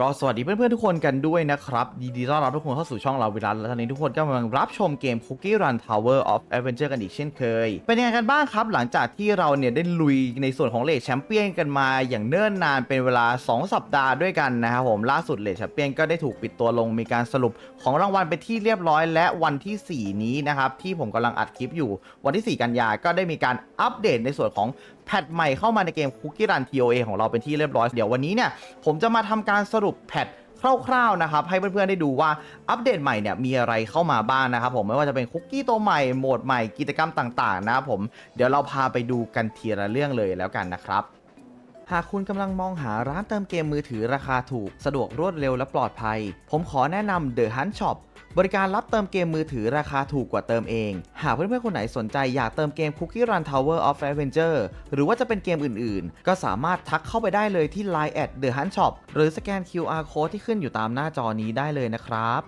ก็สวัสดีเพื่อนๆทุกคนกันด้วยนะครับยินดีต้อนรับทุกคนเข้าสู่ช่องเราเวลาและตอนนี้ทุกคนก็กำลังรับชมเกม Cookie Run Tower of Adventure กันอีกเช่นเคย เป็นยังไงกันบ้างครับ หลังจากที่เราเนี่ยได้ลุยในส่วนของเลดแชมเปี้ยนกันมาอย่างเนิ่นนานเป็นเวลา 2 สัปดาห์ด้วยกันนะครับผมล่าสุดเลดแชมเปี้ยนก็ได้ถูกปิดตัวลงมีการสรุปของรางวัลไปที่เรียบร้อยและวันที่ 4 นี้นะครับที่ผมกำลังอัดคลิปอยู่วันที่ 4 กันยาก็ได้มีการอัปเดตในส่วนของ แพทใหม่เข้ามาในเกม Cookie Run TOA ของเราเป็นที่เรียบร้อย เดี๋ยววันนี้เนี่ยผมจะมาทำการสรุปแพทคร่าวๆนะครับให้เพื่อนๆได้ดูว่าอัปเดตใหม่เนี่ยมีอะไรเข้ามาบ้างนะครับผมไม่ว่าจะเป็นคุกกี้ตัวใหม่โหมดใหม่กิจกรรมต่างๆนะครับผมเดี๋ยวเราพาไปดูกันทีละเรื่องเลยแล้วกันนะครับหากคุณกำลังมองหาร้านเติมเกมมือถือราคาถูก สะดวกรวดเร็วและปลอดภัย ผมขอแนะนำ The Hunt Shop บริการรับเติมเกมมือถือราคาถูกกว่าเติมเอง หากเพื่อนๆคนไหนสนใจอยากเติมเกม Cookie Run Tower of Adventure หรือว่าจะเป็นเกมอื่นๆ ก็สามารถทักเข้าไปได้เลยที่ Line at The Hunt Shop หรือสแกน QR Code ที่ขึ้นอยู่ตามหน้าจอนี้ได้เลยนะครับ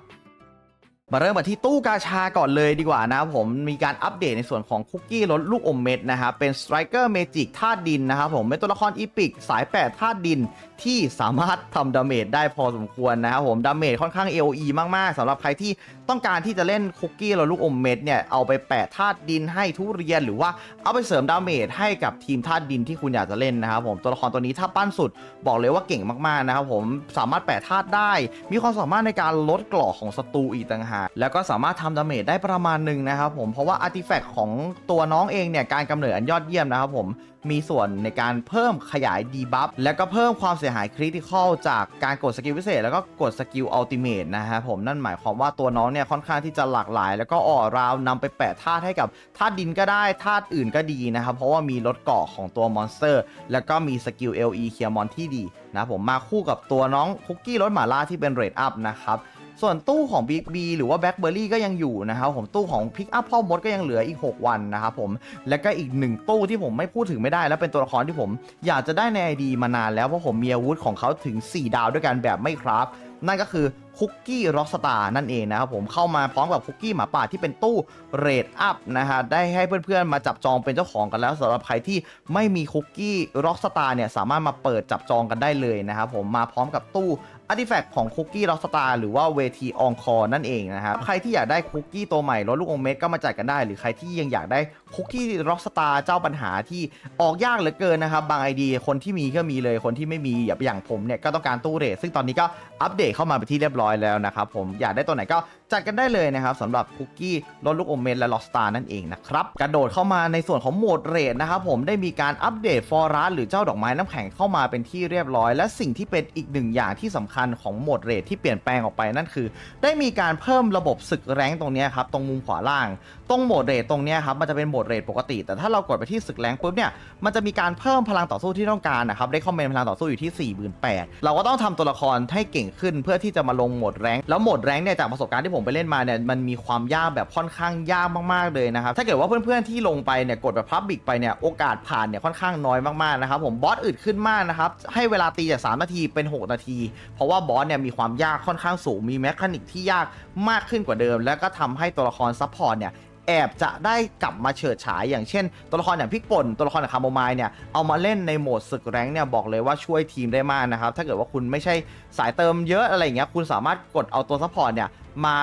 มาเริ่มกันที่ตู้กาชาก่อนเลยดีกว่านะครับผมมีการอัปเดตในส่วนของคุกกี้ลดลูกอมเม็ดนะครับเป็น Striker Magic ธาตุดินนะครับผมเป็นตัวละครอีพิกสาย8ธาตุดินที่สามารถทำดาเมจได้พอสมควรนะครับผมดาเมจค่อนข้าง AOE มาก ๆสำหรับใครที่ต้องการที่จะเล่นคุกกี้ลดลูกอมเม็ดเนี่ยเอาไปแปะธาตุดินให้ทุเรียน หรือว่าเอาไปเสริมดาเมจให้กับทีมธาตุดินที่คุณอยากจะเล่นนะครับผมตัวละครตัวนี้ถ้าปั้นสุดบอกเลยว่าเก่งมากๆนะครับผมสามารถแปะธาตุได้ มีความสามารถในการลดกราะของศัตรูอีกต่างหากแล้วก็สามารถทำดาเมจได้ประมาณหนึ่งนะครับผมเพราะว่าอาร์ติแฟกต์ของตัวน้องเองเนี่ยการกำเนิดอันยอดเยี่ยมนะครับผมมีส่วนในการเพิ่มขยายดีบัฟและก็เพิ่มความเสียหายคริติคอลจากการกดสกิลพิเศษ แล้วก็กดสกิลอัลติเมทนะครับผมนั่นหมายความว่าตัวน้องเนี่ยค่อนข้างที่จะหลากหลาย แล้วก็อ่อราวนำไปแปะธาตุให้กับธาตุดินก็ได้ธาตุอื่นก็ดีนะครับเพราะว่ามีลดเกาะของตัวมอนสเตอร์ แล้วก็มีสกิล LE เคลียร์มอนที่ดีนะผมมาคู่กับตัวน้องคุกกี้รถหมาล่าที่เป็นเรดอัพนะครับ ส่วนตู้ของ Big B หรือว่า Blackberry ก็ยังอยู่นะครับผมตู้ของ Pick Up พ่อมดก็ยังเหลืออีก 6 วันนะครับผมและก็อีกหนึ่งตู้ที่ผมไม่พูดถึงไม่ได้ และเป็นตัวละครที่ผมอยากจะได้ใน ID มานานแล้วเพราะผมมีอาวุธของเขาถึง 4 ดาวด้วยกันแบบไม่ครับ นั่นก็คือ คุกกี้ร็อกสตาร์นั่นเองนะครับผมเข้ามาพร้อมกับคุกกี้หมาป่าที่เป็นตู้เรดอัพนะฮะได้ให้เพื่อนๆมาจับจองเป็นเจ้าของกันแล้วสำหรับใครที่ไม่มีคุกกี้ร็อกสตาร์เนี่ยสามารถมาเปิดจับจองกันได้เลยนะครับผมมาพร้อมกับตู้อาร์ติแฟกต์ของคุกกี้ล็อกสตาร์หรือว่าเวทีองคอนั่นเองนะครับใครที่อยากได้คุกกี้ตัวใหม่ลดลูกอมเม็ดก็มาจัดกันได้ หรือใครที่ยังอยากได้คุกกี้ล็อกสตาร์เจ้าปัญหาที่ออกยากเหลือเกินนะครับบางไอเดียคนที่มีก็มีเลยคนที่ไม่มีอย่างผมเนี่ยก็ต้องการตู้เรทซึ่งตอนนี้ก็อัปเดตเข้ามาเป็นที่เรียบร้อยลอยแล้วนะครับผมอยากได้ตัวไหนก็ จัดกันได้เลยนะครับสำหรับคุกกี้ลดลูกอมเม็ดและลอสตาร์นั่นเองนะครับกระโดดเข้ามาในส่วนของโหมดเรทนะครับผมได้มีการอัปเดตฟอร์รัสหรือเจ้าดอกไม้น้ำแข็งเข้ามาเป็นที่เรียบร้อย และสิ่งที่เป็นอีกหนึ่งอย่างที่สำคัญของโหมดเรทที่เปลี่ยนแปลงออกไปนั่นคือ ได้มีการเพิ่มระบบศึกแรงตรงนี้ครับตรงมุมขวาล่าง ตรงโหมดเรทตรงนี้ครับมันจะเป็นโหมดเรทปกติ แต่ถ้าเรากดไปที่ศึกแรงปุ๊บเนี่ยมันจะมีการเพิ่มพลังต่อสู้ที่ต้องการนะครับได้คอมเมนต์พลังต่อสู้อยู่ที่ 48,000เราก็ต้องทำตัวละครให้เก่งขึ้นเพื่อที่จะมาลงโหมดแรงแล้วโหมดแรงเนี่ยจากประสบการณ์ที่ผมไปเล่นมาเนี่ยมันมีความยากแบบค่อนข้างยากมากๆเลยนะครับ ถ้าเกิดว่าเพื่อนๆที่ลงไปเนี่ยกดแบบพับบิกไปเนี่ยโอกาสผ่านเนี่ยค่อนข้างน้อยมากๆนะครับผมบอสอึดขึ้นมากนะครับให้เวลาตีจาก 3 นาทีเป็น 6 นาที เพราะว่าบอสเนี่ยมีความยากค่อนข้างสูงมีแมคานิกที่ยากมากขึ้นกว่าเดิม แล้วก็ทำให้ตัวละครซัพพอร์ตเนี่ย แอบจะได้กลับมาเฉิดฉายอย่างเช่น ตัวละครอย่างพริกป่นตัวละครอย่างคาโมไมล์เนี่ยเอามาเล่นในโหมดศึกแรงเนี่ยบอกเลยว่าช่วยทีมได้มากนะครับ ถ้าเกิดว่าคุณไม่ใช่สายเติมเยอะอะไรอย่างเงี้ยคุณสามารถกดเอาตัวซัพพอร์ตเนี่ยมา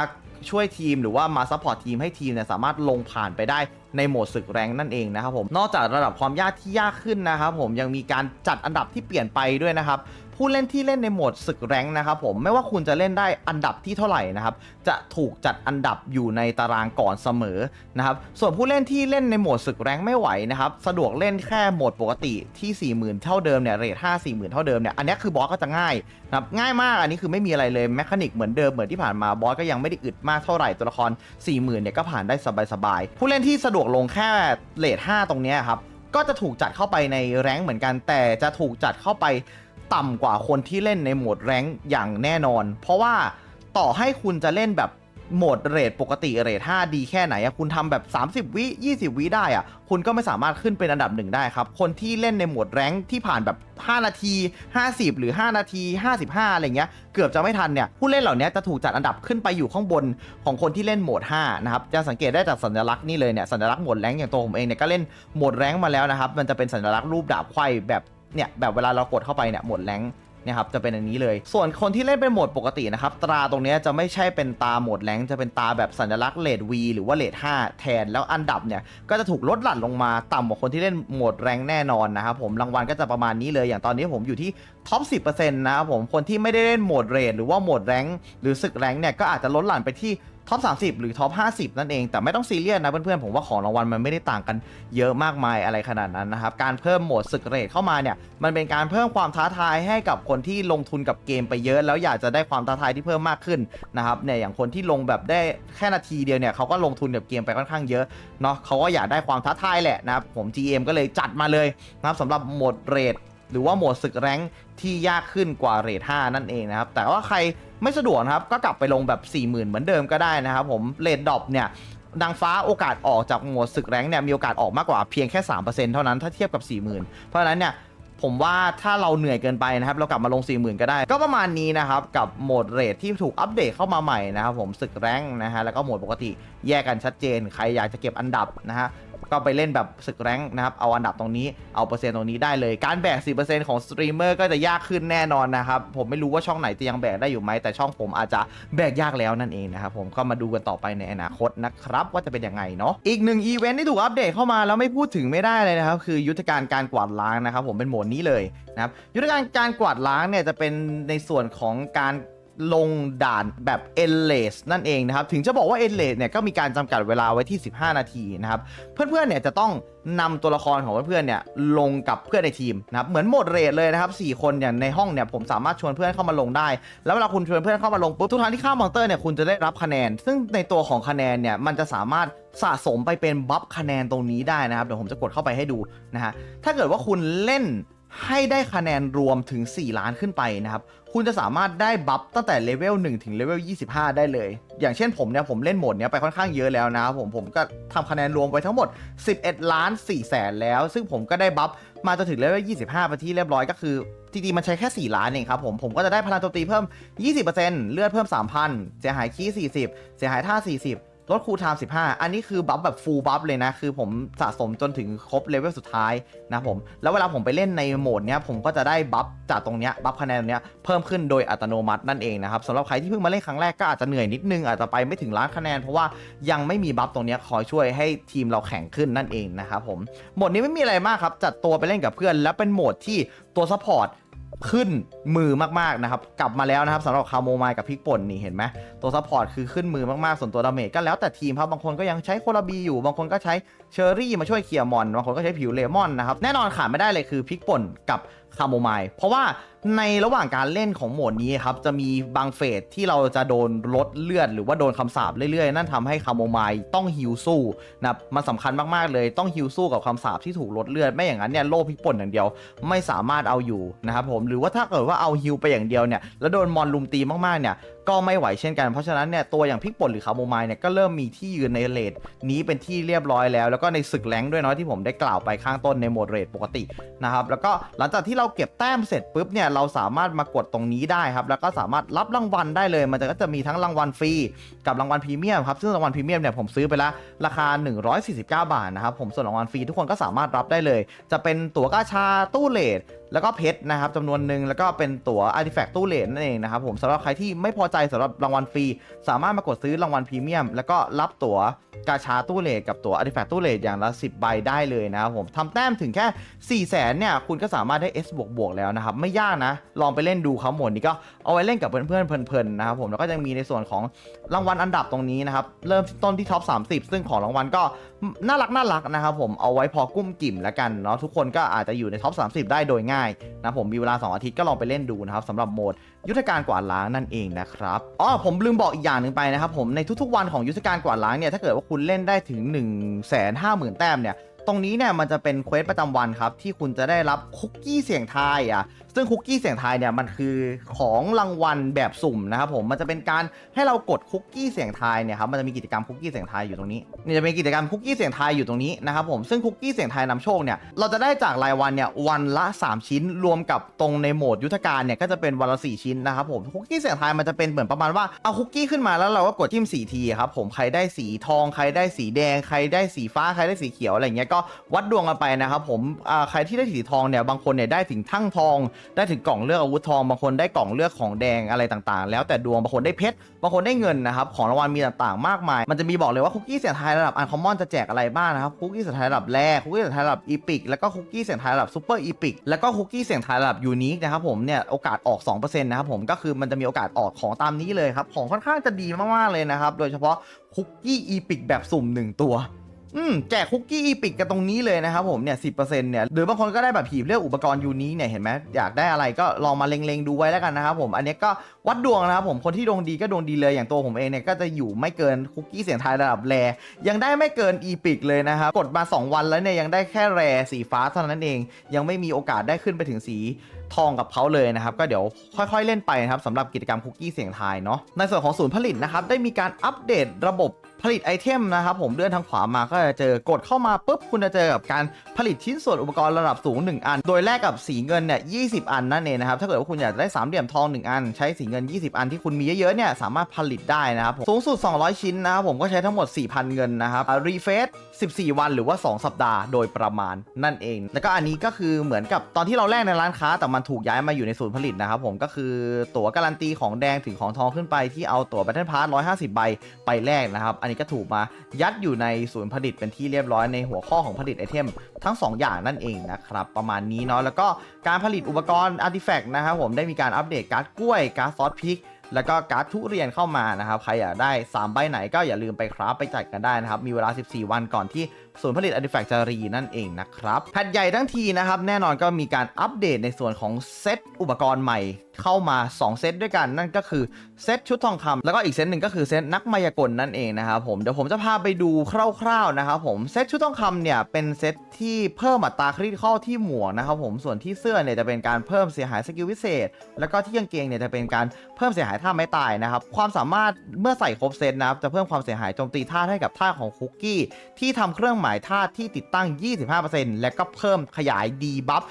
ช่วยทีมหรือว่ามาซัพพอร์ตทีมให้ทีมเนี่ยสามารถลงผ่านไปได้ในโหมดศึกแรงนั่นเองนะครับผม นอกจากระดับความยากที่ยากขึ้นนะครับผมยังมีการจัดอันดับที่เปลี่ยนไปด้วยนะครับ ผู้เล่นที่เล่นในโหมดศึกแรงนะครับผมไม่ว่าคุณจะเล่นได้อันดับที่เท่าไหร่นะครับจะถูกจัดอันดับอยู่ในตารางก่อนเสมอนะครับส่วนผู้เล่นที่เล่นในโหมดศึกแรงไม่ไหวนะครับสะดวกเล่นแค่โหมดปกติที่ 40,000 เท่าเดิมเนี่ยเรท5 40,000เท่าเดิมเนี่ยอันนี้คือบอสก็จะง่ายนะครับง่ายมากอันนี้คือไม่มีอะไรเลยแมคานิกเหมือนเดิมเหมือนที่ผ่านมาบอสก็ยังไม่ได้อึดมากเท่าไหร่ตัวละคร 40,000เนี่ยก็ผ่านได้สบายๆผู้เล่นที่สะดวกลงแค่เรท5ตรงนี้ครับก็จะถูกจัดเข้าไปในแรงค์เหมือนกัน แต่จะถูกจัดเข้าไป ต่ำกว่าคนที่เล่นในโหมดแรงค์อย่างแน่นอน เพราะว่าต่อให้คุณจะเล่นแบบโหมดเรทปกติเรท5ดีแค่ไหนอะคุณทำแบบ 30 วิ 20 วิได้อะคุณก็ไม่สามารถขึ้นเป็นอันดับหนึ่งได้ครับ คนที่เล่นในโหมดแรงค์ที่ผ่านแบบ 5 นาที 50 หรือ 5 นาที 55 อะไรเงี้ย เกือบจะไม่ทันเนี่ย ผู้เล่นเหล่านี้จะถูกจัดอันดับขึ้นไปอยู่ข้างบนของคนที่เล่นโหมด 5 นะครับ จะสังเกตได้จากสัญลักษณ์นี่เลยเนี่ย สัญลักษณ์โหมดแรงค์อย่างตัวผมเองเนี่ยก็เล่นโหมดแรงค์มาแล้วนะครับ มันจะเป็นสัญลักษณ์รูปดาบไขว้แบบ เนี่ยแบบเวลาเรากดเข้าไปเนี่ยโหมดแรงนี่ยครับจะเป็นอันนี้เลย ส่วนคนที่เล่นเป็นโหมดปกตินะครับตราตรงนี้จะไม่ใช่เป็นตาโหมดแรงจะเป็นตาแบบสัญลักษณ์เลด V หรือว่าเลด5แทน แล้วอันดับเนี่ยก็จะถูกลดหลั่นลงมาต่ำกว่าคนที่เล่นโหมดแรงแน่นอนนะครับผมรางวัลก็จะประมาณนี้เลย อย่างตอนนี้ผมอยู่ที่ท็อป 10%นะครับผมคนที่ไม่ได้เล่นโหมดเรทหรือว่าโหมดแรงหรือศึกแรงเนี่ยก็อาจจะลดหลั่นไปที่ ท็อป 30 หรือท็อป 50 นั่นเอง แต่ไม่ต้องซีเรียสนะเพื่อนๆ ผมว่าของรางวัลมันไม่ได้ต่างกันเยอะมากมายอะไรขนาดนั้นนะครับ การเพิ่มโหมดศึกเรทเข้ามาเนี่ย มันเป็นการเพิ่มความท้าทายให้กับคนที่ลงทุนกับเกมไปเยอะ แล้วอยากจะได้ความท้าทายที่เพิ่มมากขึ้นนะครับเนี่ยอย่างคนที่ลงแบบได้แค่นาทีเดียวเนี่ยเขาก็ลงทุนกับเกมไปค่อนข้างเยอะเนาะเขาก็อยากได้ความท้าทายแหละนะครับผม GM ก็เลยจัดมาเลยนะครับสำหรับโหมดเรท หรือว่าโหมดศึกแรงที่ยากขึ้นกว่าเรท5นั่นเองนะครับ แต่ว่าใครไม่สะดวกครับ ก็กลับไปลงแบบ 40,000 เหมือนเดิมก็ได้นะครับผมเรทดรอปเนี่ยดังฟ้าโอกาสออกจากโหมดศึกแรงเนี่ยมีโอกาสออกมากกว่าเพียงแค่ 3%เท่านั้นถ้าเทียบกับ 40,000 เพราะฉะนั้นเนี่ยผมว่าถ้าเราเหนื่อยเกินไปนะครับ เรากลับมาลง 40,000 ก็ได้ ก็ประมาณนี้นะครับ กับโหมดเรทที่ถูกอัปเดตเข้ามาใหม่นะครับผมศึกแรงนะฮะแล้วก็โหมดปกติแยกกันชัดเจน ใครอยากจะเก็บอันดับนะฮะ ก็ไปเล่นแบบศึกแรงนะครับ เอาอันดับตรงนี้ เอาเปอร์เซ็นต์ตรงนี้ได้เลย การแบก 10%ของสตรีมเมอร์ก็จะยากขึ้นแน่นอนนะครับ ผมไม่รู้ว่าช่องไหนจะยังแบกได้อยู่ไหม แต่ช่องผมอาจจะแบกยากแล้วนั่นเองนะครับ ผมก็มาดูกันต่อไปในอนาคตนะครับ ว่าจะเป็นยังไงเนาะ อีกหนึ่งอีเวนท์ที่ถูกอัปเดตเข้ามาแล้วไม่พูดถึงไม่ได้เลยนะครับ คือยุทธการการกวาดล้างนะครับ ผมเป็นโหมดนี้เลยนะครับ ยุทธการการกวาดล้างเนี่ยจะเป็นในส่วนของการ ลงด่านแบบ endless นั่นเองนะครับ ถึงจะบอกว่า endless เนี่ยก็มีการจำกัดเวลาไว้ที่ 15 นาทีนะครับ เพื่อนๆเนี่ยจะต้องนำตัวละครของเพื่อนๆเนี่ยลงกับเพื่อนในทีมนะครับเหมือนโหมดเรทเลยนะครับ4คนอย่างในห้องเนี่ยผมสามารถชวนเพื่อนเข้ามาลงได้ แล้วเวลาคุณชวนเพื่อนเข้ามาลงปุ๊บทุกครั้งที่ฆ่ามอนเตอร์เนี่ยคุณจะได้รับคะแนน ซึ่งในตัวของคะแนนเนี่ยมันจะสามารถสะสมไปเป็นบัฟคะแนนตรงนี้ได้นะครับเดี๋ยวผมจะกดเข้าไปให้ดูนะฮะถ้าเกิดว่าคุณเล่นให้ได้คะแนนรวมถึง 4 ล้านขึ้นไปนะครับ คุณจะสามารถได้บัฟตั้งแต่เลเวล1ถึงเลเวล25 ได้เลย อย่างเช่นผมเนี่ย ผมเล่นโหมดเนี้ยไปค่อนข้างเยอะแล้วนะผมผมก็ทำคะแนนรวมไปทั้งหมด 11 ล้าน4แสนแล้ว ซึ่งผมก็ได้บัฟมาจนถึงเลเวล25ไปที่เรียบร้อยก็คือจริงๆมันใช้แค่ 4 ล้านเองครับผม ผมก็จะได้พลังโจมตีเพิ่ม 20%เลือดเพิ่ม 3,000 เสียหายคี40 เสียหายท่า 40 ลดคูลไทม์15 อันนี้คือบัฟแบบฟูลบัฟเลยนะ คือผมสะสมจนถึงครบเลเวลสุดท้ายนะผม แล้วเวลาผมไปเล่นในโหมดเนี้ย ผมก็จะได้บัฟจากตรงเนี้ย บัฟคะแนนตรงเนี้ย เพิ่มขึ้นโดยอัตโนมัตินั่นเองนะครับสำหรับใครที่เพิ่งมาเล่นครั้งแรกก็อาจจะเหนื่อยนิดนึง อาจจะไปไม่ถึงล้านคะแนน เพราะว่ายังไม่มีบัฟตรงเนี้ยคอยช่วยให้ทีมเราแข่งขึ้นนั่นเองนะครับผม โหมดนี้ไม่มีอะไรมากครับ จัดตัวไปเล่นกับเพื่อน แล้วเป็นโหมดที่ตัวซัพพอร์ต ขึ้นมือมากๆนะครับ กลับมาแล้วนะครับสำหรับคาโมไมกับพริกป่นนี่เห็นไหมตัวซัพพอร์ตคือขึ้นมือมากๆ ส่วนตัวดาเมจก็แล้วแต่ทีมครับบางคนก็ยังใช้โคลาบีอยู่บางคนก็ใช้ เชอร์รี่มาช่วยเคลียร์มอนบางคนก็ใช้ผิวเลมอนนะครับแน่นอนขาดไม่ได้เลยคือพริกป่นกับคาโมไมล์เพราะว่าในระหว่างการเล่นของโหมดนี้ครับจะมีบางเฟสที่เราจะโดนลดเลือดหรือว่าโดนคำสาปเรื่อยๆ นั่นทำให้คาโมไมล์ต้องฮิวสู้นะมันสำคัญมากๆเลยต้องฮิวสู้กับคำสาปที่ถูกลดเลือดไม่อย่างนั้นเนี่ยโล่พริกป่นอย่างเดียว ไม่สามารถเอาอยู่นะครับผมหรือว่าถ้าเกิดว่าเอาฮิวไปอย่างเดียวเนี่ยแล้วโดนมอนลุมตีมากๆเนี่ย ก็ไม่ไหวเช่นกัน เพราะฉะนั้นเนี่ยตัวอย่างพริกป่นหรือคาโมไมล์เนี่ยก็เริ่มมีที่ยืนในเลดนี้เป็นที่เรียบร้อยแล้ว แล้วก็ในศึกแรงด้วยเนาะที่ผมได้กล่าวไปข้างต้นในโหมดเรทปกตินะครับแล้วก็หลังจากที่เราเก็บแต้มเสร็จปุ๊บเนี่ยเราสามารถมากดตรงนี้ได้ครับแล้วก็สามารถรับรางวัลได้เลย มันจะก็จะมีทั้งรางวัลฟรีกับรางวัลพรีเมียมครับซึ่งรางวัลพรีเมียมเนี่ยผมซื้อไปแล้วราคา 149 บาทนะครับผมส่วนรางวัลฟรีทุกคนก็สามารถรับได้เลย จะเป็นตั๋วกาชาตู้เลท แล้วก็เพชรนะครับจำนวนหนึ่งแล้วก็เป็นตั๋วอาร์ติแฟกต์ตู้เหรียญนั่นเองนะครับผมสำหรับใครที่ไม่พอใจสำหรับรางวัลฟรี สามารถมากดซื้อรางวัลพรีเมียม แล้วก็รับตั๋วกาชาตู้เลทกับตั๋วอาร์ติแฟกต์ตู้เลทอย่างละ 10 ใบได้เลยนะครับผมทำแต้มถึงแค่ 4 0 0แสนเนี่ยคุณก็สามารถได้ S บวกบวกแล้วนะครับ ไม่ยากนะ ลองไปเล่นดูครับหมดนี้ก็เอาไว้เล่นกับเพื่อนๆเพลินๆนะครับผมแล้วก็ยังมีในส่วนของรางวัลอันดับตรงนี้นะครับเริ่มต้นที่ท็อป30 ซึ่งของรางวัลก็ น่ารักน่ารักนะครับผมเอาไว้พอกุ้มกิ่มแล้วกันเนาะทุกคนก็อาจจะอยู่ในท็อป 30 ได้โดยง่ายนะผมมีเวลา 2 อาทิตย์ก็ลองไปเล่นดูนะครับสำหรับโหมดยุทธการกวาดล้างนั่นเองนะครับอ๋อผมลืมบอกอีกอย่างหนึ่งไปนะครับผมในทุกๆวันของยุทธการกวาดล้างเนี่ยถ้าเกิดว่าคุณเล่นได้ถึง 1 5 0 0 0 0แต้มเนี่ย ตรงนี้เนี่ยมันจะเป็นเควสประจำวันครับ ที่คุณจะได้รับคุกกี้เสียงทายอะซึ่งคุกกี้เสียงทายเนี่ยมันคือของรางวัลแบบสุ่มนะครับผมมันจะเป็นการให้เรากดคุกกี้เสียงทายเนี่ยครับมันจะมีกิจกรรมคุกกี้เสียงทายอยู่ตรงนี้เนี่ยจะเป็นกิจกรรมคุกกี้เสียงทายอยู่ตรงนี้นะครับผมซึ่งคุกกี้เสียงทายนำโชคเนี่ยเราจะได้จากรายวันเนี่ยวันละ 3 ชิ้นรวมกับตรงในโหมดยุทธการเนี่ยก็จะเป็นวันละ 4 ชิ้นนะครับผมคุกกี้เสียงทายมันจะเป็นเหมือนประมาณว่าเอาคุกกี้ขึ้นมาแล้วเราก็กดจิ้มสีทีครับผมใครได้สีทองใครได้สีแดงใครได้สีฟ้าใครได้สีเขียวอะไรเงี้ยก็วัดดวงกันไปนะครับผมใครที่ได้สีทองเนี่ยบางคนเนี่ยได้ถึงทั้งทอง ได้ถึงกล่องเลือกอาวุธทอง บางคนได้กล่องเลือกของแดงอะไรต่างๆ แล้วแต่ดวงบางคนได้เพชรบางคนได้เงินนะครับของรางวัลมีต่างๆ มากมาย มันจะมีบอกเลยว่าคุกกี้เสียงไทายระดับอันคอมมอนจะแจกอะไรบ้างนะครับคุกกี้เสียงไทายระดับแรกคุกกี้เสียงไทายระดับอีพิกแล้วก็คุกกี้เสียงไทายระดับซูเปอร์อีพิกแล้วก็คุกกี้เสียงไทายระดับยูนิคนะครับผมเนี่ยโอกาสออก2%นะครับผมก็คือมันจะมีโอกาสออกของตามนี้เลยครับของค่อนข้างจะดีมากๆเลยนะครับโดยเฉพาะคุกกี้อีพิกแบบสุ่มหนึ่งตัว อืมแจกคุกกี้อีพิกกันตรงนี้เลยนะครับผมเนี่ยสิเนี่ยหรือบางคนก็ได้แบบผีเลือกอุปกรณ์ยูนี้เนี่ยเห็นไหมอยากได้อะไรก็ลองมาเล็งๆดูไว้แล้วกันนะครับผมอันนี้ก็วัดดวงนะครับผมคนที่ดวงดีก็ดวงดีเลยอย่างตัวผมเองเนี่ยก็จะอยู่ไม่เกินคุกกี้เสียงไทายระดับแรยังได้ไม่เกินอีพิกเลยนะครับกดมา 2 วันแล้วเนี่ยยังได้แค่แรสีฟ้าเท่านั้นเอง ยังไม่มีโอกาสได้ขึ้นไปถึงสีทองกับเขาเลยนะครับ ก็เดี๋ยวค่อยๆเล่นไปนะครับสำหรับกิจกรรมคุกกี้เสียงทายเนาะในส่วนของศูนย์ผลิตนะครับได้มีการอัปเดตระบบ ผลิตไอเทมนะครับผมเลื่อนทางขวามาก็จะเจอกดเข้ามาปุ๊บคุณจะเจอกับการผลิตชิ้นส่วนอุปกรณ์ระดับสูง 1 อัน โดยแลกกับสีเงินเนี่ย20อันนั่นเองนะครับถ้าเกิดว่าคุณอยากจะได้สามเหลี่ยมทอง 1 อัน ใช้สีเงิน 20 อันที่คุณมีเยอะๆเนี่ยสามารถผลิตได้นะครับสูงสุด 200 ชิ้นนะครับผมก็ใช้ทั้งหมด 4,000 เงินนะครับรีเฟซ14 วันหรือว่า 2 สัปดาห์โดยประมาณนั่นเอง แล้วก็อันนี้ก็คือเหมือนกับตอนที่เราแลกในร้านค้า แต่มันถูกย้ายมาอยู่ในศูนย์ผลิตนะครับผมก็คือตั๋วการันตีของแดงถึงของทองขึ้นไปที่เอาตั๋ว Battle Pass 150 ใบไปแลกนะครับอันนี้ก็ถูกมายัดอยู่ในศูนย์ผลิตเป็นที่เรียบร้อยในหัวข้อของผลิตไอเทมทั้ง 2 อย่างนั่นเองนะครับ ประมาณนี้เนาะแล้วก็การผลิตอุปกรณ์อาร์ติแฟกต์นะครับผมได้มีการอัปเดตการ์ดกล้วยการ์ดซอสพริกแล้วก็การ์ดทุเรียนเข้ามานะครับ ใครอยากได้ 3 ใบไหนก็อย่าลืมไปคราฟไปจัดกันได้นะครับ มีเวลา 14 วันก่อนที่ศูนย์ผลิต Artifact จะรีนั่นเองนะครับแพทใหญ่ทั้งทีนะครับ แน่นอนก็มีการอัปเดตในส่วนของเซตอุปกรณ์ใหม่ เข้ามา 2 เซตด้วยกันนั่นก็คือเซตชุดทองคำแล้วก็อีกเซตหนึ่งก็คือเซตนักมายากลนั่นเองนะครับผมเดี๋ยวผมจะพาไปดูคร่าวๆนะครับผมเซตชุดทองคำเนี่ยเป็นเซตที่เพิ่มอัตราคริติคอลที่หมวกนะครับผมส่วนที่เสื้อเนี่ยจะเป็นการเพิ่มเสียหายสกิลพิเศษ แล้วก็ที่กางเกงเนี่ยจะเป็นการเพิ่มเสียหายท่าไม้ตายนะครับความสามารถเมื่อใส่ครบเซตนะครับจะเพิ่มความเสียหายโจมตีท่าให้กับท่าของคุกกี้ที่ทำเครื่องหมายท่าที่ติดตั้ง 25%และก็เพิ่มขยายดีบัฟ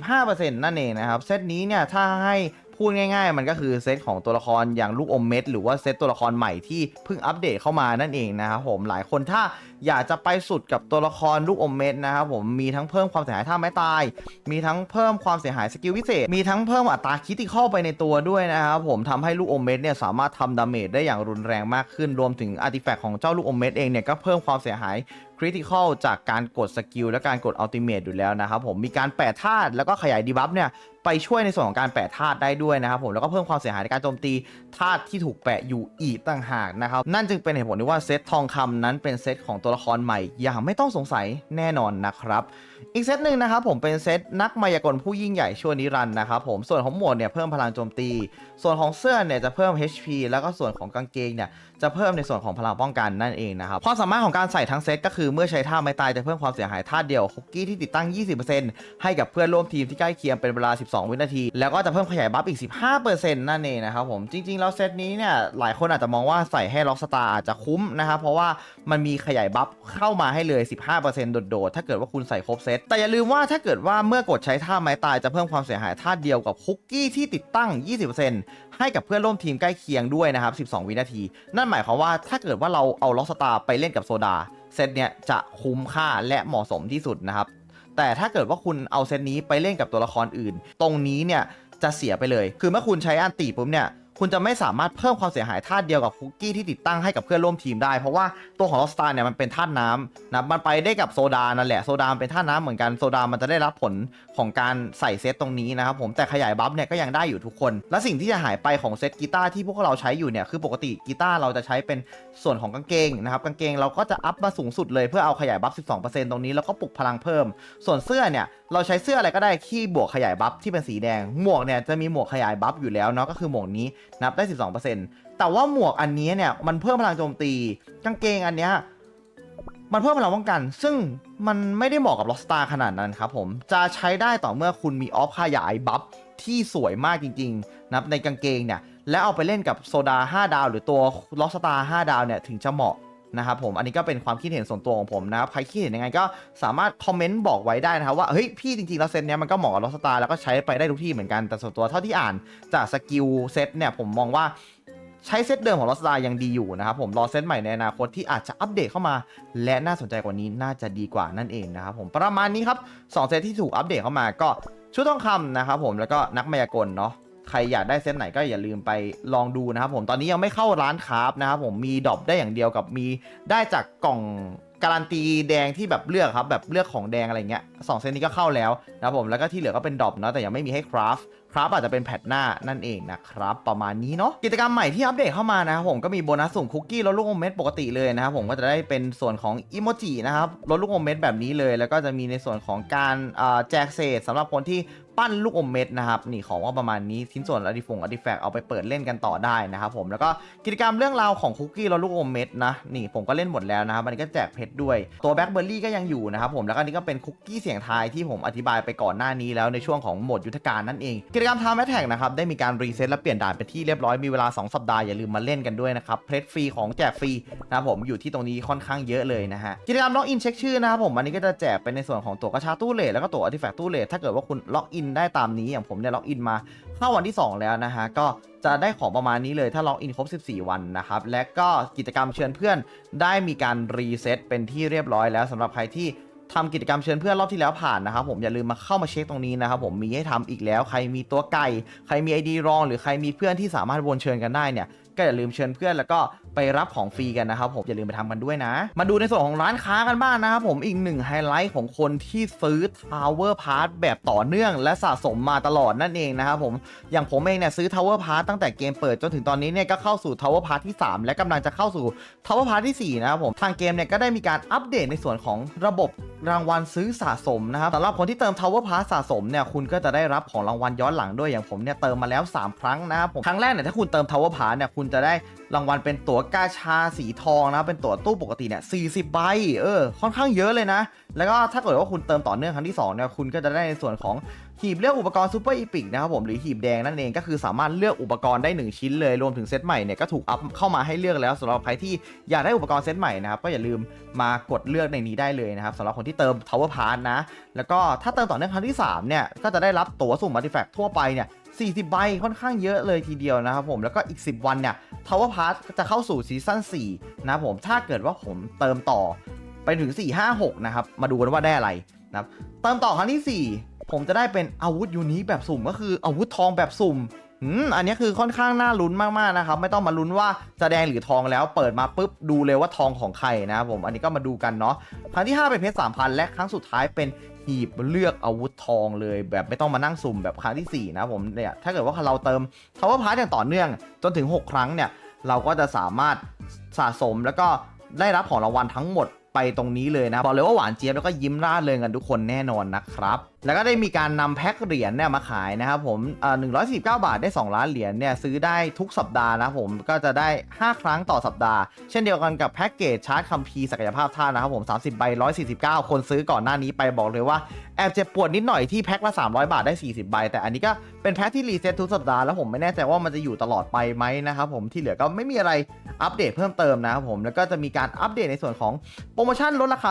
15%นั่นเองนะครับเซตนี้เนี่ยถ้าให้พูดง่ายๆ มันก็คือเซตของตัวละครอย่างลูกอมเม็ดหรือว่าเซตตัวละครใหม่ที่เพิ่งอัปเดตเข้ามานั่นเองนะครับผมหลายคนถ้า อยากจะไปสุดกับตัวละครลูกอมเม็ดนะครับผมมีทั้งเพิ่มความเสียหายท่าไม้ตาย มีทั้งเพิ่มความเสียหายสกิลพิเศษ มีทั้งเพิ่มอัตราคิติคอลไปในตัวด้วยนะครับผมทำให้ลูกอมเม็ดเนี่ยสามารถทำดาเมจได้อย่างรุนแรงมากขึ้นรวมถึงอาร์ติแฟกต์ของเจ้าลูกอมเม็ดเองเนี่ยก็เพิ่มความเสียหายคริติคอลจากการกดสกิลและการกดอัลติเม e อยู่แล้วนะครับผมมีการแปะธาตุแล้วก็ขยายดีบัฟเนี่ยไปช่วยในส่วนของการแปะธาตุได้ด้วยนะครับผมแล้วก็เพิ่มความเสียหายในการโจมตีธาตุที่ถูกแปะอยู่อีกต่างหากนะครับนั่นจึงเป็นเหตุผลที่ว่าเซตทองคำนั้นเป็นเซตของตัวละครใหม่อย่างไม่ต้องสงสัยแน่นอนนะครับ อีกเซตหนึ่งนะครับผมเป็นเซตนักมายากลผู้ยิ่งใหญ่ชั่วนิรันดร์นะครับผมส่วนของหมวกเนี่ยเพิ่มพลังโจมตี ส่วนของเสื้อเนี่ยจะเพิ่ม HP แล้วก็ส่วนของกางเกงเนี่ยจะเพิ่มในส่วนของพลังป้องกันนั่นเองนะครับความสามารถของการใส่ทั้งเซตก็คือเมื่อใช้ท่าไม้ตายจะเพิ่มความเสียหายท่าเดียวคุกกี้ที่ติดตั้ง 20%ให้กับเพื่อนร่วมทีมที่ใกล้เคียงเป็นเวลา 12 วินาที แล้วก็จะเพิ่มขยายบัฟอีก 15%นั่นเองนะครับผมจริงๆแล้วเซตนี้เนี่ยหลายคนอาจจะมองว่าใส่ให้ล็อกสตาร์อาจจะคุ้มนะครับเพราะว่ามันมีขยายบัฟเข้ามาให้เลย 15%โดดๆ ถ้าเกิดว่าคุณใส่ครบเซต แต่อย่าลืมว่าถ้าเกิดว่าเมื่อกดใช้ท่าไม้ตายจะเพิ่มความเสียหายท่าเดียวกับคุกกี้ที่ติดตั้ง 20%ให้กับเพื่อนร่วมทีมใกล้เคียงด้วยนะครับ 12 วินาที นั่นหมายความว่าถ้าเกิดว่าเราเอาล็อกสตาร์ไปเล่นกับโซดา เซตเนี่ยจะคุ้มค่าและเหมาะสมที่สุดนะครับ แต่ถ้าเกิดว่าคุณเอาเซตนี้ไปเล่นกับตัวละครอื่น ตรงนี้เนี่ยจะเสียไปเลย คือเมื่อคุณใช้อันติปุ๊บเนี่ย คุณจะไม่สามารถเพิ่มความเสียหายธาตุเดียวกับคุกกี้ที่ติดตั้งให้กับเพื่อนร่วมทีมได้ เพราะว่าตัวของลอสตาเนี่ยมันเป็นธาตุน้ำนะมันไปได้กับโซดานั่นแหละโซดามันเป็นธาตุน้ำเหมือนกันโซดามันจะได้รับผลของการใส่เซตตรงนี้นะครับผมแต่ขยายบัฟเนี่ยก็ยังได้อยู่ทุกคน และสิ่งที่จะหายไปของเซตกีตาร์ที่พวกเราใช้อยู่เนี่ยคือปกติกีตาร์เราจะใช้เป็นส่วนของกางเกงนะครับกางเกงเราก็จะอัพมาสูงสุดเลยเพื่อเอาขยายบัฟ 12%ตรงนี้แล้วก็ปลุกพลังเพิ่ม ส่วนเสื้อเนี่ยเราใช้เสื้ออะไรก็ได้ที่บวกขยายบัฟที่เป็นสีแดง หมวกเนี่ยจะมีหมวกขยายบัฟอยู่แล้วเนาะก็คือหมวกนี้นับได้ 12%แต่ว่าหมวกอันนี้เนี่ยมันเพิ่มพลังโจมตี กางเกงอันเนี้ยมันเพิ่มพลังป้องกัน ซึ่งมันไม่ได้เหมาะกับล็อกสตาร์ขนาดนั้นครับผมจะใช้ได้ต่อเมื่อคุณมีออฟขยายบัฟที่สวยมากจริงๆนับในกางเกงเนี่ยแล้วเอาไปเล่นกับโซดา 5 ดาว หรือตัวล็อกสตาร์5ดาวเนี่ยถึงจะเหมาะ นะครับผมอันนี้ก็เป็นความคิดเห็นส่วนตัวของผมนะครับใครคิดเห็นยังไงก็สามารถคอมเมนต์บอกไว้ได้นะครับว่าเฮ้ยพี่จริงๆแล้วเซตเนี้ยมันก็เหมาะกับล็อสตาร์แล้วก็ใช้ไปได้ทุกที่เหมือนกันแต่ส่วนตัวเท่าที่อ่านจากสกิลเซตเนี่ยผมมองว่าใช้เซตเดิมของลอสดายังดีอยู่นะครับผมรอเซตใหม่ในอนาคตที่อาจจะอัปเดตเข้ามา และน่าสนใจกว่านี้น่าจะดีกว่านั่นเองนะครับผมประมาณนี้ครับสองเซตที่ถูกอัปเดตเข้ามาก็ชุดทองคำนะครับผมแล้วก็นักมายากลเนาะ ใครอยากได้เซตไหนก็อย่าลืมไปลองดูนะครับผมตอนนี้ยังไม่เข้าร้านคราฟนะครับผมมีดรอปได้อย่างเดียวกับมีได้จากกล่องการันตีแดงที่แบบเลือกครับแบบเลือกของแดงอะไรเงี้ยสองเซตนี้ก็เข้าแล้วนะครับผมแล้วก็ที่เหลือก็เป็นดรอปเนาะแต่ยังไม่มีให้คราฟครับอาจจะเป็นแพทหน้านั่นเองนะครับ ประมาณนี้เนาะกิจกรรมใหม่ที่อัปเดตเข้ามานะครับผมก็มีโบนัสสุ่มคุกกี้ลดลูกอมเม็ดปกติเลยนะครับผมก็จะได้เป็นส่วนของอิโมจินะครับลดลูกอมเม็ดแบบนี้เลย แล้วก็จะมีในส่วนของการแจกเศษสำหรับคนที่ ปั้นลูกอมเม็ดนะครับนี่ของว่าประมาณนี้ชิ้นส่วนอดิฟงอดิแฟกเอาไปเปิดเล่นกันต่อได้นะครับผมแล้วก็กิจกรรมเรื่องราวของคุกกี้ลดลูกอมเม็ดนะนี่ผมก็เล่นหมดแล้วนะครับอันนี้ก็แจกเพชรด้วยตัวแบล็คเบอร์รี่ก็ยังอยู่นะครับผมแล้วก็นนี้ก็เป็นคุกกี้เสียงทายที่ผมอธิบายไปก่อนหน้านี้แล้วในช่วงของโหมดยุทธการนั่นเองกิจกรรม Time Attack นะครับได้มีการรีเซ็ตและเปลี่ยนด่านไปที่เรียบร้อยมีเวลา 2 สัปดาห์อย่าลืมมาเล่นกันด้วยนะครับเพชรฟรีของแจกฟรีนะครับผมอยู่ที่ตรงนี้ค่อนข้างเยอะเลยนะฮะกิจกรรมล็อกอินเช็คชื่อนะครับผมอันนี้ก็จะแจกเป็นในส่วนของตัวกระชาตู้เลทแล้วก็ตัวอาร์ติแฟกต์ตู้เลทถ้าเกิดว่าคุณล็อกอินได้ตามนี้อย่างผมเนี่ยล็อกอินมาเข้าวันที่ 2 แล้วนะฮะก็จะได้ของประมาณนี้เลยถ้าล็อกอินครบ 14 วันนะครับ และก็กิจกรรมเชิญเพื่อนได้มีการรีเซ็ตเป็นที่เรียบร้อยแล้วสำหรับใครที่ทำกิจกรรมเชิญเพื่อนรอบที่แล้วผ่านนะครับผมอย่าลืมมาเข้ามาเช็คตรงนี้นะครับผมมีให้ทำอีกแล้ว ใครมีตัวไก่ ใครมี ID รอง หรือใครมีเพื่อนที่สามารถวนเชิญกันได้เนี่ย ก็อย่าลืมเชิญเพื่อนแล้วก็ไปรับของฟรีกันนะครับผมอย่าลืมไปทำกันด้วยนะ มาดูในส่วนของร้านค้ากันบ้างนะครับผมอีกหนึ่งไฮไลท์ของคนที่ซื้อ Tower Pass แบบต่อเนื่อง และสะสมมาตลอดนั่นเองนะครับผมอย่างผมเองเนี่ยซื้อ Tower Pass ตั้งแต่เกมเปิดจนถึงตอนนี้เนี่ยก็เข้าสู่ Tower Pass ที่ 3 และกำลังจะเข้าสู่ Tower Pass ที่ 4 นะครับผมทางเกมเนี่ยก็ได้มีการอัปเดตในส่วนของระบบรางวัลซื้อสะสมนะครับสำหรับคนที่เติม Tower Pass สะสมเนี่ยคุณก็จะได้รับของรางวัลย้อนหลังด้วยอย่างผมเนี่ยเติมมาแล้ว 3 ครั้งนะครับผมครั้งแรกเนี่ยถ้าคุณเติม Tower Pass เนี่ยคุณจะได้รางวัลเป็นตั๋วกาชาสีทองนะเป็นตั๋วตู้ปกติเนี่ย40ใบเออค่อนข้างเยอะเลยนะ แล้วก็ถ้าเกิดว่าคุณเติมต่อเนื่องครั้งที่2เนี่ยคุณก็จะได้ในส่วนของหีบเลือกอุปกรณ์ซูเปอร์อีพิกนะครับผมหรือหีบแดงนั่นเองก็คือสามารถเลือกอุปกรณ์ได้ 1 ชิ้นเลยรวมถึงเซตใหม่เนี่ยก็ถูกอัพเข้ามาให้เลือกแล้วสำหรับใครที่อยากได้อุปกรณ์เซตใหม่นะครับก็อย่าลืมมากดเลือกในนี้ได้เลยนะครับสำหรับคนที่เติม Tower Pass นะแล้วก็ถ้าเติมต่อเนื่องครั้งที่3เนี่ยก็จะได้รับตั๋วสุ่มอาร์ติแฟกทั่วไปเนี่ย 40 ใบค่อนข้างเยอะเลยทีเดียวนะครับผมแล้วก็อีก 10 วันเนี่ย Tower Pass จะเข้าสู่ซีซั่น4นะครับผมถ้าเกิดว่าผมเติมต่อไปถึง 4 5 6 นะครับ มาดูกันว่าได้อะไรนะครับเติมต่อครั้งที่ 4 ผมจะได้เป็นอาวุธยูนิคแบบสุ่มก็คืออาวุธทองแบบสุ่มอันนี้คือค่อนข้างน่าลุ้นมากๆนะครับ ไม่ต้องมาลุ้นว่าจะแดงหรือทองแล้วเปิดมาปุ๊บดูเลยว่าทองของใครนะครับผมอันนี้ก็มาดูกันเนาะครั้งที่ 5 เป็นเพชร3,000และครั้งสุดท้ายเป็น หีบเลือกอาวุธทองเลย แบบไม่ต้องมานั่งสุ่มแบบครั้งที่ 4 นะผมเนี่ยถ้าเกิดว่าเราเติมเทวะพาร์ทอย่างต่อเนื่อง จนถึง 6 ครั้งเนี่ย เราก็จะสามารถสะสมแล้วก็ได้รับของรางวัลทั้งหมดไปตรงนี้เลยนะบอกเลยว่าหวานเจี๊ยบแล้วก็ยิ้มร่าเริงกันทุกคนแน่นอนนะครับ แล้วก็ได้มีการนำแพ็คเหรียญเนี่ยมาขายนะครับผมอ่า149บาทได้ 2 ล้านเหรียญเนี่ยซื้อได้ทุกสัปดาห์นะผมก็จะได้ 5 ครั้งต่อสัปดาห์ เช่นเดียวกันกับแพ็กเกจชาร์จคัมภีร์ศักยภาพท่านะครับผม 30ใบ149 คนซื้อก่อนหน้านี้ไปบอกเลยว่า แอบเจ็บปวดนิดหน่อยที่แพ็คละ 300 บาทได้ 40 ใบ แต่อันนี้ก็เป็นแพ็คที่รีเซ็ตทุกสัปดาห์แล้วผมไม่แน่ใจว่ามันจะอยู่ตลอดไปไหมนะครับผมที่เหลือก็ไม่มีอะไรอัปเดตเพิ่มเติมนะครับผมแล้วก็จะมีการอัปเดตในส่วนของโปรโมชั่นลดราคา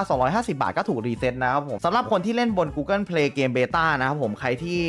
250 บาทก็ถูกรีเซ็ตนะครับผมสำหรับคนที่เล่นบน Google Play เกมเบต้านะครับผมใครที่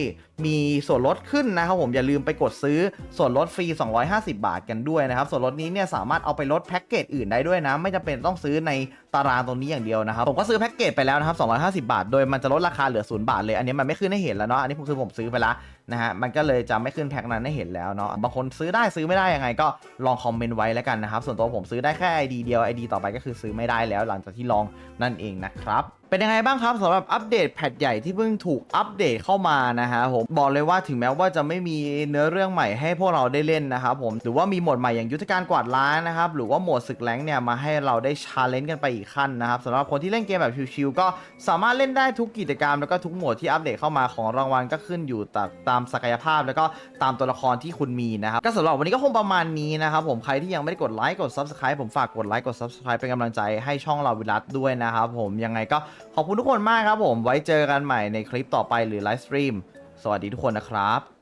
มีส่วนลดขึ้นนะครับผมอย่าลืมไปกดซื้อส่วนลดฟรี 250 บาทกันด้วยนะครับ ส่วนลดนี้เนี่ยสามารถเอาไปลดแพ็กเกจอื่นได้ด้วยนะ ไม่จำเป็นต้องซื้อในตารางตรงนี้อย่างเดียวนะครับ ผมก็ซื้อแพ็กเกจไปแล้วนะครับ 250 บาท โดยมันจะลดราคาเหลือ 0 บาทเลย อันนี้มันไม่ขึ้นให้เห็นแล้วเนาะอันนี้ผมคือผมซื้อไปแล้วนะฮะมันก็เลยจะไม่ขึ้นแพ็กนั้นให้เห็นแล้วเนาะบางคนซื้อได้ซื้อไม่ได้ยังไง ก็ลองคอมเมนต์ไว้แล้วกันนะครับส่วนตัวผมซื้อได้แค่ ID เดียว ID ต่อไปก็คือซื้อไม่ได้แล้ว หลังจากที่ลองนั่นเองนะครับเป็นยังไงบ้างครับสำหรับอัปเดตแพทใหญ่ที่เพิ่งถูกอัปเดตเข้ามานะฮะผมบอกเลยว่าถึงแม้ว่าจะไม่มีเนื้อเรื่องใหม่ให้พวกเราได้เล่นนะครับผมหรือว่ามีโหมดใหม่อย่างยุทธการกวาดล้างนะครับหรือว่าโหมดศึกแรงเนี่ยมาให้เราได้ชาเลนจ์กันไปอีกขั้นนะครับสำหรับคนที่เล่นเกมแบบชิวๆก็สามารถเล่นได้ทุกกิจกรรมแล้วก็ทุกโหมดที่อัปเดตเข้ามาของรางวัลก็ขึ้นอยู่ตามศักยภาพ แล้วก็ตามตัวละครที่คุณมีนะครับก็สำหรับวันนี้ก็คงประมาณนี้นะครับผมใครที่ยังไม่ได้กดไลค์กด subscribe ผมฝากกดไลค์กด subscribe เป็นกำลังใจให้ช่องเราวิรัตด้วยนะครับผมยังไงก็ขอบคุณทุกคนมากครับผมไว้เจอกันใหม่ในคลิปต่อไปหรือไลฟ์สตรีม สวัสดีทุกคนนะครับ